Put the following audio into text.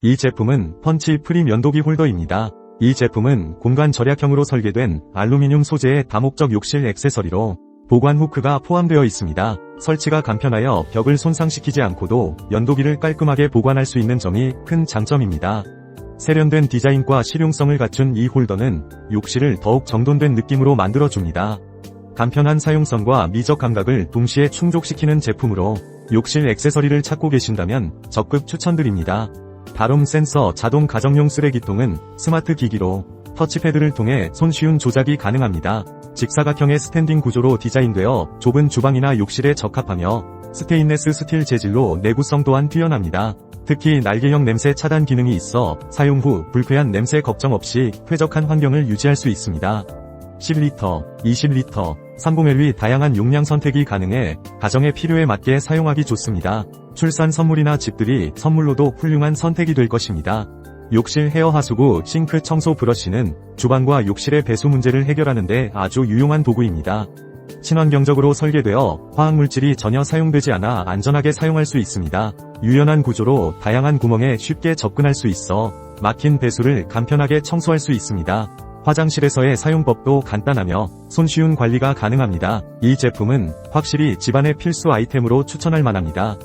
이 제품은 펀치 프리 면도기 홀더입니다. 이 제품은 공간 절약형으로 설계된 알루미늄 소재의 다목적 욕실 액세서리로 보관 후크가 포함되어 있습니다. 설치가 간편하여 벽을 손상시키지 않고도 연도기를 깔끔하게 보관할 수 있는 점이 큰 장점입니다. 세련된 디자인과 실용성을 갖춘 이 홀더는 욕실을 더욱 정돈된 느낌으로 만들어줍니다. 간편한 사용성과 미적 감각을 동시에 충족시키는 제품으로 욕실 액세서리를 찾고 계신다면 적극 추천드립니다. 다룸 센서 자동 가정용 쓰레기통은 스마트 기기로 터치패드를 통해 손쉬운 조작이 가능합니다. 직사각형의 스탠딩 구조로 디자인되어 좁은 주방이나 욕실에 적합하며 스테인레스 스틸 재질로 내구성 또한 뛰어납니다. 특히 날개형 냄새 차단 기능이 있어 사용 후 불쾌한 냄새 걱정 없이 쾌적한 환경을 유지할 수 있습니다. 10리터, 20리터, 30L의 다양한 용량 선택이 가능해 가정의 필요에 맞게 사용하기 좋습니다. 출산 선물이나 집들이 선물로도 훌륭한 선택이 될 것입니다. 욕실 헤어 하수구 싱크 청소 브러쉬는 주방과 욕실의 배수 문제를 해결하는데 아주 유용한 도구입니다. 친환경적으로 설계되어 화학물질이 전혀 사용되지 않아 안전하게 사용할 수 있습니다. 유연한 구조로 다양한 구멍에 쉽게 접근할 수 있어 막힌 배수를 간편하게 청소할 수 있습니다. 화장실에서의 사용법도 간단하며 손쉬운 관리가 가능합니다. 이 제품은 확실히 집안의 필수 아이템으로 추천할 만합니다.